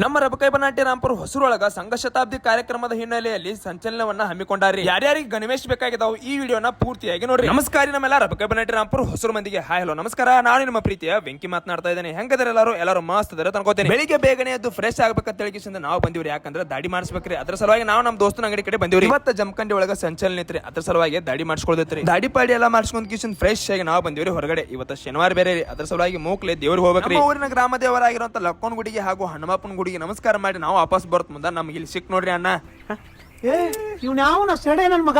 ನಮ್ಮ ರಬಕೈ ಬನಾಟಿ ರಾಮ್ಪುರ್ ಹೊಸರೊಳಗ ಸಂಘ ಶತಾಬ್ದಿ ಕಾರ್ಯಕ್ರಮದ ಹಿನ್ನೆಲೆಯಲ್ಲಿ ಸಂಚಲನವನ್ನ ಹಮ್ಮಿಕೊಂಡಾರಿ ಯಾರ್ಯಾರಿಗೆ ಗಣವೇಶ್ ಬೇಕಾಗಿದ್ದಾವೆ ಈ ವಿಡಿಯೋನ ಪೂರ್ತಿಯಾಗಿ ನೋಡ್ರಿ. ನಮಸ್ಕಾರ ನಮ್ಮೆಲ್ಲ ರಬಕೈ ಬನಾಟಿ ರಾಮ್ಪುರ್ ಹೊಸರು ಮಂದಿಗೆ. ಹಾಯ್, ಹಲೋ, ನಮಸ್ಕಾರ. ನಾನು ನಿಮ್ಮ ಪ್ರೀತಿಯ ವೆಂಕಿ ಮಾತನಾಡ್ತಾ ಇದ್ದೇನೆ. ಹೆಂಗದ್ರ ಎಲ್ಲರೂ? ಎಲ್ಲರೂ ಮಸ್ತ್ ಅದರ ತನ್ಕೋತೇನೆ ಬೆಳಿಗ್ಗೆ ಬೇಗನೆ ಎದ್ದು ಫ್ರೆಶ್ ಆಗ್ಬೇಕಂತ ಹೇಳಿ ನಾವು ಬಂದಿವ್ರಿ. ಯಾಕಂದ್ರೆ ದಾಡಿ ಮಾಡಿಸ್ಬೇಕ್ರಿ. ಅದ್ರ ಸಲುವಾಗಿ ನಾವು ನಮ್ಮ ದೋಸ್ತನ ಅಂಗಡಿ ಕಡೆ ಬಂದಿವ್ರಿ. ಇವತ್ತ ಜಮಖಂಡಿ ಒಳಗ ಸಂಚಲನ ಐತ್ರಿ. ಅದ್ರ ಸಲುವಾಗಿ ದಾಡಿ ಮಾಡಿಸ್ಕೊಳ್ತೈತ್ರಿ. ದಾಡಿ ಪಾಡಿ ಎಲ್ಲ ಮಾಡಿಸ್ಕೊಂಡ್ ಕಿಶನ್ ಫ್ರೆಶ್ ಆಗಿ ನಾವು ಬಂದಿವ್ರಿ ಹೊರಗಡೆ. ಇವತ್ತು ಶನಿವಾರ ಬೇರೆ ಅದ್ರ ಸಲುವಾಗಿ ಮೂಕ್ಲೆ ದೇವ್ರಿಗೆ ಹೋಗ್ಬೇಕ್ರಿ. ಊರಿನ ಗ್ರಾಮ ದೇವರಾಗಿರುವಂತ ಲಕ್ಕೋನ್ ಗುಡಿಗೆ ಹಾಗೂ ಹನುಮಪ್ಪನ ಗುಡಿಗೆ ನಮಸ್ಕಾರ ಮಾಡಿ ನಾವು ವಾಪಸ್ ಬರತ್ ಮುಂದ. ನಮ್ಗೆ ಇಲ್ಲಿ ಸಿಕ್ ನೋಡ್ರಿ ಅಣ್ಣ. ಏ, ಇವ್ನ ಯಾವ ಸೆಡೆ ನನ್ ಮಗ?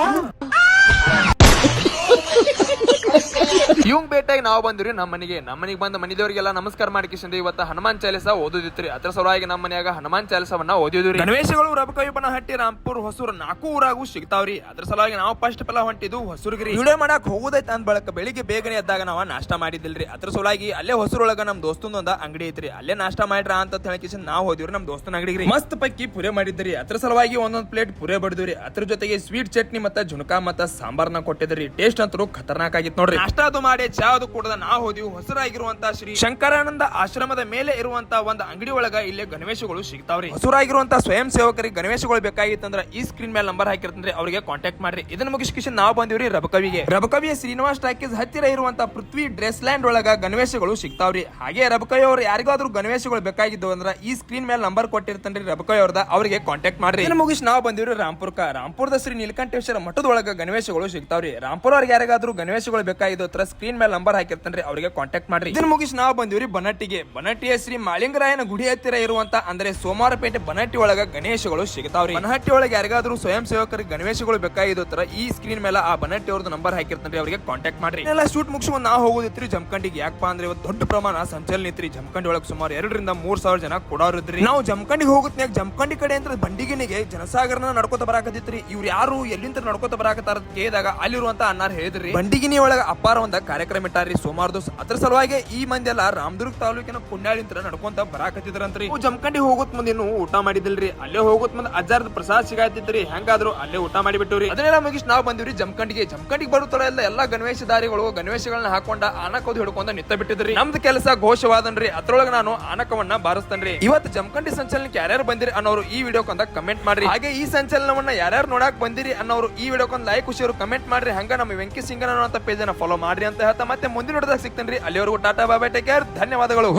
ಇವಂಗ್ ಭೇಟಿಯಾಗಿ ನಾವು ಬಂದಿವ್ರಿ ನಮ್ಮ ಮನೆಗೆ. ನಮ್ಮ ಮನೆಗೆ ಬಂದ ಮನೆದೇವರಿಗೆಲ್ಲ ನಮಸ್ಕಾರ ಮಾಡಿಕಿಸಿಂದ ಇವತ್ತು ಹನುಮಾನ್ ಚಾಲಿಸ ಓದೋದಿತ್ರಿ. ಅದ್ರ ಸಲುವಾಗಿ ನಮ್ಮ ಮನೆಯಾಗ ಹನುಮಾನ್ ಚಾಲಿಸವನ್ನ ಓದಿದ್ವಿ ಗಣೇಶಗಳು ರಬಕವಿಪನ ಹಟ್ಟಿ ರಾಂಪುರ್ ಹೊಸೂರು ನಾಲ್ಕು ಊರಾಗೂ ಸಿಗ್ತಾವ್ರಿ. ಅದ್ರ ಸಲುವಾಗಿ ನಾವು ಫಸ್ಟ್ ಪಲ ಹೊಂಟಿದ್ದು ಹೊಸೂರ್ಗಿರಿ. ವಿಡಿಯೋ ಮಾಡಕ್ ಹೋಗುದೈತ ಅಂದ್ ಬಳಕ ಬೆಳಿಗ್ಗೆ ಬೇಗನೆ ಎದ್ದಾಗ ನಾವು ನಾಷ್ಟ ಮಾಡಿದಿಲ್ರಿ ಅದ್ರ ಸಲುವಾಗಿ ಅಲ್ಲೇ ಹೊಸೂರೊಳಗ ನಮ್ ದೋಸ್ತಂದೊಂದ ಅಂಗಡಿ ಐತ್ರಿ. ಅಲ್ಲೇ ನಾಷ್ಟ ಮಾಡ್ರ ಅಂತ ಹೇಳಿಕಿಸಿಂದ ನಾವು ಹೋದಿವ್ರಿ ನಮ್ ದೋಸ್ತನ ಅಂಗಡಿಗೆ ಮಸ್ತ್ ಪಕ್ಕಿ ಪುರೆ ಮಾಡಿದ್ರಿ ಅದ್ರ ಸಲುವಾಗಿ ಒಂದೊಂದ್ ಪ್ಲೇಟ್ ಪುರೆ ಬಡಿದ್ರಿ ಅದ್ರ ಜೊತೆಗೆ ಸ್ವೀಟ್ ಚಟ್ನಿ ಮತ್ತ ಜುಣಕ ಮತ್ತ ಸಾಂಬಾರ್ನ ಕೊಟ್ಟಿದ್ರಿ ಟೇಸ್ಟ್ ಅಂತೂ ಖತರ್ನಾಕ್ ಆಗಿತ್ತು ನೋಡ್ರಿ. ನಾಷ್ಟ ಅದು ಮಾಡಿ ಚಾದು ಕೂಡದ ನಾ ಹೋದಿವು ಹೊಸರಾಗಿರುವಂತ ಶ್ರೀ ಶಂಕರಾನಂದ ಆಶ್ರಮದ ಮೇಲೆ ಇರುವಂತ ಒಂದು ಅಂಗಡಿ ಒಳಗ ಇಲ್ಲಿ ಗಣವೇಶಗಳು ಸಿಗ್ತಾವ್ರಿ. ಹೊಸರಾಗಿರುವಂತ ಸ್ವಯಂ ಸೇವಕರಿಗೆ ಗಣವೇಶಗಳು ಬೇಕಾಗಿತ್ತಂದ್ರ ಈ ಸ್ಕ್ರೀನ್ ಮೇಲೆ ನಂಬರ್ ಹಾಕಿರ್ತಂದ್ರೆ ಅವರಿಗೆ ಕಾಂಟ್ಯಾಕ್ಟ್ ಮಾಡ್ರಿ. ಇದನ್ನ ಮುಗಿಸ್ಕಿಶನ್ ನಾವು ಬಂದಿವ್ರಿ ರಬಕವಿಗೆ. ರಬಕವಿಯ ಶ್ರೀನಿವಾಸ್ ಟಾಕೀಸ್ ಹತ್ತಿರ ಇರುವಂತ ಪೃಥ್ವಿ ಡ್ರೆಸ್ ಲ್ಯಾಂಡ್ ಒಳಗ ಗಣವೇಶಗಳು ಸಿಗ್ತಾವ್ರಿ. ಹಾಗೆ ರಬಕವಿ ಅವರು ಯಾರಿಗಾದ್ರೂ ಗಣವೇಶಗಳು ಬೇಕಾಗಿದ್ದು ಅಂದ್ರ ಈ ಸ್ಕ್ರೀನ್ ಮೇಲೆ ನಂಬರ್ ಕೊಟ್ಟಿರ್ತನ್ರಿ ರಬಕವಿ ಅವ್ರದ, ಅವರಿಗೆ ಕಾಂಟ್ಯಾಕ್ಟ್ ಮಾಡ್ರಿ. ಮುಗಿಸ್ ನಾವು ಬಂದಿವ್ರಿ ರಾಮ್ಪುರ್ಕ. ರಾಮ್ಪುರದ ಶ್ರೀ ನೀಲಕಂಠೇಶ್ವರ ಮಠದೊಳಗ ಗಣವೇಶಗಳು ಸಿಗ್ತಾವ್ರಿ. ರಾಂಪುರ ಅವ್ರಿಗೆ ಯಾರಿಗಾದ್ರೂ ಗಣವೇಶಗಳು ಬೇಕಾಗಿದ್ದು ಹತ್ರ ಸ್ಕ್ರೀನ್ ಮೇಲೆ ನಂಬರ್ ಹಾಕಿರ್ತನ್ರಿ ಅವರಿಗೆ ಕಾಂಟ್ಯಾಕ್ಟ್ ಮಾಡ್ರಿ. ಇದನ್ನ ಮುಗಿಸಿ ನಾವು ಬಂದಿವ್ರಿ ಬನಟ್ಟಿಗೆ. ಬನಟ್ಟಿಯ ಶ್ರೀ ಮಾಳಿಂಗರಾಯನ ಗುಡಿ ಹತ್ತಿರ ಇರುವಂತ ಅಂದ್ರೆ ಸೋಮವಾರಪೇಟೆ ಬನಟ್ಟಿ ಒಳಗ ಗಣೇಶಗಳು ಸಿಗತಾವ್ರಿ. ಬನಹಟ್ಟಿ ಒಳಗೆ ಯಾರಿಗಾದ್ರೂ ಸ್ವಯಂ ಸೇವಕರಿಗೆ ಗಣೇಶಗಳು ಬೇಕಾಗಿದ್ದು ತರ ಈ ಸ್ಕ್ರೀನ್ ಮೇಲೆ ಆ ಬನಟ್ಟಿ ಅವ್ರದ್ದು ನಂಬರ್ ಹಾಕಿರ್ತನ್ರಿ ಅವರಿಗೆ ಕಾಂಟ್ಯಾಕ್ಟ್ ಮಾಡ್ರಿ. ಎಲ್ಲ ಶೂಟ್ ಮುಗಿಸ್ಕೊಂಡು ನಾವು ಹೋಗೋದಿತ್ರಿ ಜಮಖಂಡಿಗೆ. ಯಾಕಪ್ಪ ಅಂದ್ರೆ ಇವತ್ತು ದೊಡ್ಡ ಪ್ರಮಾಣ ಸಂಚಲನ ಇತ್ರಿ ಜಮಖಂಡಿ ಒಳಗೆ ಸುಮಾರು ಎರಡರಿಂದ ಮೂರ್ ಸಾವಿರ ಜನ ಕೊಡೋರಿದ್ರಿ. ನಾವು ಜಮಖಂಡಿಗೆ ಹೋಗುತ್ತೆ ಜಮಖಂಡಿ ಕಡೆ ಅಂತ ಬಂಡಿಗಿನಿಗೆ ಜನಸಾಗರನ ನಡ್ಕೋತ ಬರಾಕತ್ತಿತ್ರಿ. ಇವ್ರು ಯಾರು ಎಲ್ಲಿಂದ ನಡ್ಕೋತ ಬರಾಕತ್ತಾರ ಕೇದಾಗ ಕೇಳಿದಾಗ ಅಲ್ಲಿರುವಂತ ಅನ್ನಾರ್ ಹೇಳಿದ್ರಿ. ಬಂಡಿಗಿನಿ ಒಳಗ ಅಪ್ಪಾರ ಒಂದ ಕಾರ್ಯಕ್ರಮ ಇಟ್ಟಾರ್ರಿ. ಸೋಮವಾರ ದಿವಸ ಅದ್ರ ಸಲುವಾಗಿ ಈ ಮಂದಿ ಎಲ್ಲ ರಾಮದುರ್ಗ ತಾಲೂಕಿನ ಪುಣ್ಯಾಳಿಂತ್ರ ನಡ್ಕೊಂತ ಬರಾಕತ್ತಿದ್ರಂತ್ರಿ. ಜಮಖಂಡಿ ಹೋಗೋತ್ ಮುಂದೆ ಊಟ ಮಾಡಿದಿಲ್ರಿ. ಅಲ್ಲೇ ಹೋಗೋತ್ ಮುಂದೆ ಅಜ್ಜಾರದ ಪ್ರಸಾದ ಸಿಗಾತಿದ್ರಿ ಹೆಂಗಾದ್ರು ಅಲ್ಲೇ ಊಟ ಮಾಡಿಬಿಟ್ಟವ್ರಿ. ಅದನ್ನೆಲ್ಲ ಮುಗಿಸಿ ನಾವು ಬಂದಿವ್ರಿ ಜಮಖಂಡಿಗೆ ಜಮಖಂಡಿಗೆ ಬರುತ್ತಾರ ಎಲ್ಲ ಗಣೇಶ ದಾರಿಗಳಿಗೂ ಗಣವೇಶಗಳನ್ನ ಹಾಕೊಂಡ ಆನಕೋದ್ ಹಿಡ್ಕೊಂಡ ನಿತ್ತ ಬಿಟ್ಟಿದ್ರಿ ನಮ್ದು ಕೆಲಸ ಘೋಷವಾದನ್ರಿ. ಅದ್ರೊಳಗೆ ನಾನು ಆನಕವನ್ನ ಬಾರಿಸ್ತೇನ್ರಿ. ಇವತ್ತು ಜಮಖಂಡಿ ಸಂಚಲನಕ್ಕೆ ಯಾರ್ಯಾರು ಬಂದಿರಿ ಅನ್ನೋರು ಈ ವಿಡಿಯೋಕೊಂದ ಕಮೆಂಟ್ ಮಾಡ್ರಿ. ಹಾಗೆ ಈ ಸಂಚಲನವನ್ನ ಯಾರ್ಯಾರು ನೋಡಕ್ ಬಂದಿರಿ ಅನ್ನೋರು ಈ ವಿಡಿಯೋಕೊಂದ್ ಲೈಕ್ ಖುಷಿಯವರು ಕಮೆಂಟ್ ಮಾಡ್ರಿ. ಹಂಗ ನಮ್ಮ ವೆಂಕಿ ಸಿಂಗನ ಅನ್ನೋ ಪೇಜ್ ಅನ್ನ ಫಾಲೋ ಮಾಡ್ರಿ ಅಂತ ಅಂತ ಹೇಳ್ತಾ ಮತ್ತೆ ಮುಂದಿನ ನೋಡಿದಾಗ ಸಿಗ್ತೇನೆ ರೀ ಅಲ್ಲಿವರೆಗೂ ಟಾಟಾ ಬಾಬಾ ಟೇಕ್ ಕೇರ್ ಧನ್ಯವಾದಗಳು.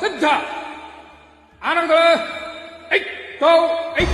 ಸಿದ್ಧ. ಆನಂದ ಐ ಐ